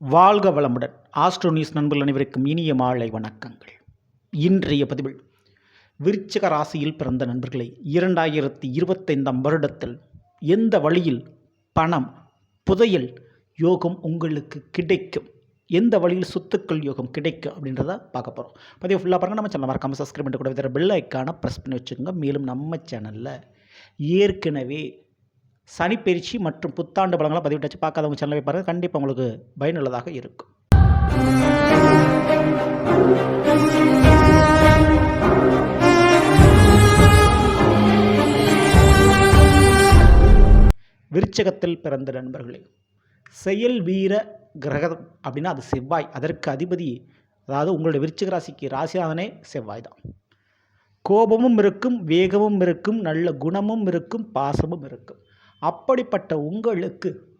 வாழ்க வளமுடன். Astro news நண்பர்கள் அனைவருக்கும் இனிய மாலை வணக்கங்கள். இன்றைய பதிவில் விருச்சிக ராசியில் பிறந்த நண்பர்களை இரண்டாயிரத்தி இருபத்தைந்தாம் வருடத்தில் எந்த வழியில் பணம் புதையல் யோகம் உங்களுக்கு கிடைக்கும்? எந்த வழியில் சொத்துக்கள் யோகம் கிடைக்கும்? அப்படின்றத பார்க்க போகிறோம் பதிவு ஃபுல்லாக பாருங்கள் நம்ம சேனல் மறக்காமல் சப்ஸ்கிரைப் பண்ணிட்டு கூட வேறு பெல் ஐக்கானை ப்ரெஸ் பண்ணி வச்சுக்கோங்க. மேலும் நம்ம சேனலில் ஏற்கனவே சனிப்பெயர்ச்சி மற்றும் புத்தாண்டு பலங்களாக பதிவிட்டாச்சு. பார்க்காதவங்க சேனலை போய் பாருங்கள் கண்டிப்பாக உங்களுக்கு பயனுள்ளதாக இருக்கும். விருச்சகத்தில் பிறந்த நண்பர்களே செயல் வீர கிரகம் அப்படின்னா அது செவ்வாய். அதற்கு அதிபதி அதாவது உங்களுடைய விருச்சிக ராசிக்கு ராசிநாதனே செவ்வாய் தான். கோபமும் இருக்கும் வேகமும் இருக்கும் நல்ல குணமும் இருக்கும் பாசமும் இருக்கும். அப்படிப்பட்ட உங்களுக்கு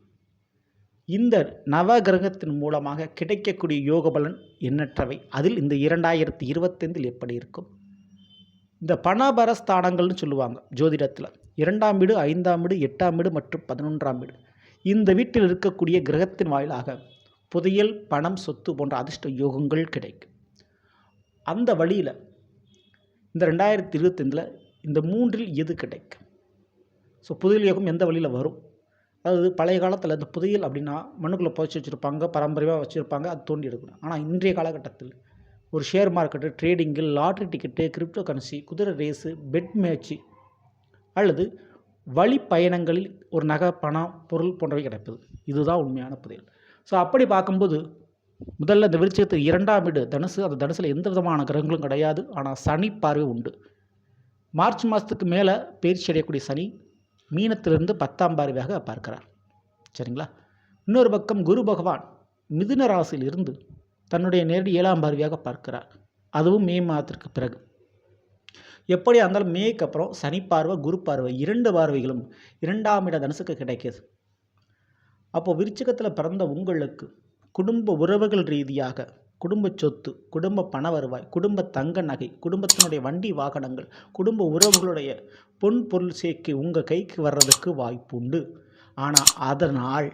இந்த நவகிரகத்தின் மூலமாக கிடைக்கக்கூடிய யோக பலன் எண்ணற்றவை. அதில் இந்த இரண்டாயிரத்தி இருபத்தைந்தில் எப்படி இருக்கும்? இந்த பணபர ஸ்தானங்கள்னு சொல்லுவாங்க ஜோதிடத்தில். இரண்டாம் வீடு ஐந்தாம் வீடு எட்டாம் வீடு மற்றும் பதினொன்றாம் வீடு. இந்த வீட்டில் இருக்கக்கூடிய கிரகத்தின் வாயிலாக புதையல் பணம் சொத்து போன்ற அதிர்ஷ்ட யோகங்கள் கிடைக்கும். அந்த வழியில் இந்த ரெண்டாயிரத்தி இருபத்தைந்தில் இந்த மூன்றில் எது கிடைக்கும்? ஸோ புதையல் யோகம் எந்த வழியில் வரும்? அதாவது பழைய காலத்தில் இந்த புதையல் அப்படின்னா மண்ணுக்குள்ளே புதைச்சி வச்சுருப்பாங்க பரம்பரையாக வச்சுருப்பாங்க அது தோண்டி எடுக்கணும். ஆனால் இன்றைய காலகட்டத்தில் ஒரு share market trading lottery ticket crypto currency குதிரை ரேஸு பெட் மேட்ச்சு அல்லது வழி பயணங்களில் ஒரு நகை பணம் பொருள் போன்றவை கிடைப்பது. இதுதான் உண்மையான புதையல். ஸோ அப்படி பார்க்கும்போது முதல்ல இந்த விருச்சகத்துக்கு இரண்டாம் வீடு தனுசு. அந்த தனுசில் எந்த விதமான கிரகங்களும் கிடையாது. ஆனால் சனி பார்வை உண்டு. மார்ச் மாதத்துக்கு மேலே பயிற்சி அடையக்கூடிய சனி மீனத்திலிருந்து பத்தாம் பார்வையாக பார்க்கிறார். சரிங்களா? இன்னொரு பக்கம் குரு பகவான் மிதுன ராசியில் இருந்து தன்னுடைய நேரடி ஏழாம் பார்வையாக பார்க்கிறார். அதுவும் மே மாதத்திற்கு பிறகு. எப்படி இருந்தாலும் மேக்கு அப்புறம் சனி பார்வை குரு பார்வை இரண்டு பார்வைகளும் இரண்டாம் இட தனுசுக்கு கிடைக்கிது. அப்போது விருச்சிகத்தில் பிறந்த உங்களுக்கு குடும்ப உறவுகள் ரீதியாக குடும்ப சொத்து குடும்ப பண வருவாய் குடும்ப தங்க நகை குடும்பத்தினுடைய வண்டி வாகனங்கள் குடும்ப உறவுகளுடைய பொன் பொருள் சேர்க்கை உங்கள் கைக்கு வர்றதுக்கு வாய்ப்பு உண்டு. ஆனால் அதனால்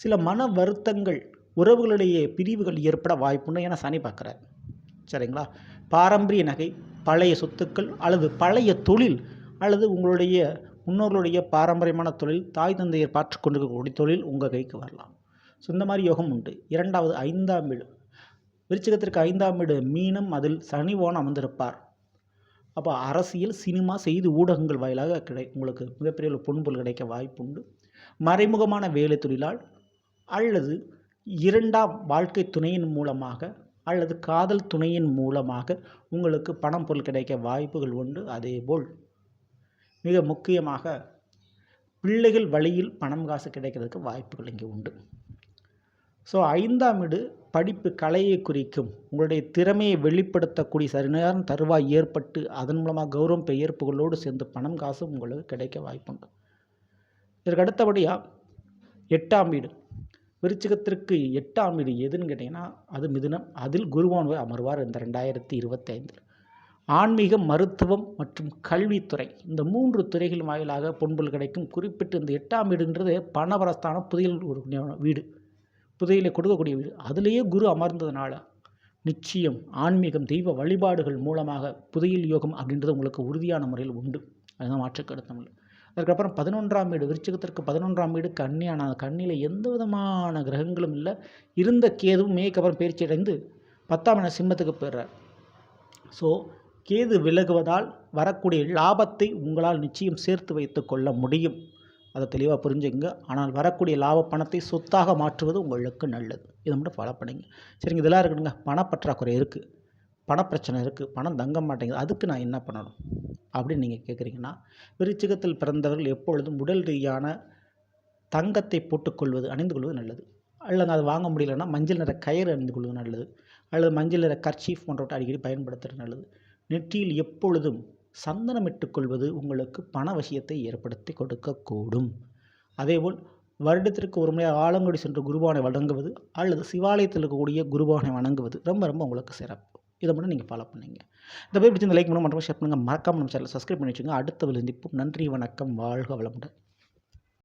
சில மன வருத்தங்கள் உறவுகளுடைய பிரிவுகள் ஏற்பட வாய்ப்புண்டு என சனி பார்க்குறார். சரிங்களா? பாரம்பரிய நகை பழைய சொத்துக்கள் அல்லது பழைய தொழில் அல்லது உங்களுடைய முன்னோர்களுடைய பாரம்பரியமான தொழில் தாய் தந்தையர் பார்த்து கொண்டிருக்கக்கூடிய தொழில் உங்கள் கைக்கு வரலாம். ஸோ இந்த மாதிரி யோகம் உண்டு. இரண்டாவது ஐந்தாம் வீடு. விருச்சிகத்திற்கு ஐந்தாம் வீடு மீனம் அதில் சனிவோன் அமர்ந்திருப்பார். அப்போ அரசியல் சினிமா செய்தி ஊடகங்கள் வாயிலாக கிடை உங்களுக்கு மிகப்பெரிய ஒரு பொன்பொருள் கிடைக்க வாய்ப்புண்டு. மறைமுகமான வேலை தொழிலால் அல்லது இரண்டாம் வாழ்க்கை துணையின் மூலமாக அல்லது காதல் துணையின் மூலமாக உங்களுக்கு பணம் பொருள் கிடைக்க வாய்ப்புகள் உண்டு. அதேபோல் மிக முக்கியமாக பிள்ளைகள் வழியில் பணம் காசு கிடைக்கிறதுக்கு வாய்ப்புகள் இங்கே உண்டு. ஸோ ஐந்தாம் வீடு படிப்பு கலையை குறிக்கும் உங்களுடைய திறமையை வெளிப்படுத்தக்கூடிய சரியான தருவாய் ஏற்பட்டு அதன் மூலமாக கௌரவம் பெயர்ப்புகளோடு சேர்ந்து பணம் காசு உங்களுக்கு கிடைக்க வாய்ப்புண்டு. இதற்கு அடுத்தபடியாக எட்டாம் வீடு. விருச்சிகத்திற்கு எட்டாம் வீடு எதுன்னு கேட்டிங்கன்னா அது மிதுனம். அதில் குருவானவர் அமர்வார் இந்த ரெண்டாயிரத்தி இருபத்தைந்தில். ஆன்மீகம் மருத்துவம் மற்றும் கல்வித்துறை. இந்த மூன்று துறைகள் வாயிலாக பொன்புள் கிடைக்கும். குறிப்பிட்டு இந்த எட்டாம் வீடுன்றது பணவரஸ்தான புதிய ஒரு வீடு. புதையலை கொடுக்கக்கூடிய அதிலேயே அதுலேயே குரு அமர்ந்ததுனால நிச்சயம் ஆன்மீகம் தெய்வ வழிபாடுகள் மூலமாக புதையல் யோகம் அப்படின்றது உங்களுக்கு உறுதியான முறையில் உண்டு. அதுதான் மாற்று கருத்தமில்லை அதுக்கப்புறம் பதினொன்றாம் வீடு விருச்சகத்திற்கு பதினொன்றாம் வீடு கன்னியான கண்ணியில் எந்த விதமான கிரகங்களும் இல்லை. இருந்த கேதுவும் மேய்க்கப்புறம் பயிற்சி அடைந்து பத்தாம் இடம் சிம்மத்துக்கு போயிடுறார். ஸோ கேது விலகுவதால் வரக்கூடிய லாபத்தை உங்களால் நிச்சயம் சேர்த்து வைத்து கொள்ள முடியும். அதை தெளிவாக புரிஞ்சுங்க ஆனால் வரக்கூடிய லாப பணத்தை சொத்தாக மாற்றுவது உங்களுக்கு நல்லது. இதை மட்டும் ஃபாலோ பண்ணுங்க. சரிங்க இதெல்லாம் இருக்கணுங்க பணப்பற்றாக்குறை இருக்குது பணப்பிரச்சனை இருக்குது பணம் தங்க மாட்டேங்குது. அதுக்கு நான் என்ன பண்ணணும்? அப்படின்னு நீங்கள் கேட்குறீங்கன்னா விருச்சிகத்தில் பிறந்தவர்கள் எப்பொழுதும் உடல் ரீதியான தங்கத்தை போட்டுக்கொள்வது அணிந்து கொள்வது நல்லது. அல்லது அதை வாங்க முடியலன்னா மஞ்சள் நிற கயிறு அணிந்து கொள்வது நல்லது. அல்லது மஞ்சள் நிற கர்ச்சீஃப் போன்றவற்றை அடிக்கடி பயன்படுத்துறது நல்லது. நெற்றியில் எப்பொழுதும் சந்தனமிட்டுக் கொள்வது உங்களுக்கு பண விஷயத்தை ஏற்படுத்தி கொடுக்கக்கூடும். அதேபோல் வருடத்திற்கு ஒரு முறை ஆலங்குடி சென்று குருபானை வணங்குவது அல்லது சிவாலயத்தில் இருக்கக்கூடிய குருபானை வணங்குவது ரொம்ப ரொம்ப உங்களுக்கு சிறப்பு. இதை மட்டும் நீங்கள் ஃபாலோ பண்ணுங்க. இந்த போய் பிடிச்சி இந்த லைக் பண்ணுங்க மற்றும் ஷேர் பண்ணுங்கள் மறக்காமல் நம்ம சேனல் சப்ஸ்கிரைப் பண்ணி வச்சுங்க அடுத்த விழுந்திப்பும் நன்றி வணக்கம் வாழ்க வளமுடன்.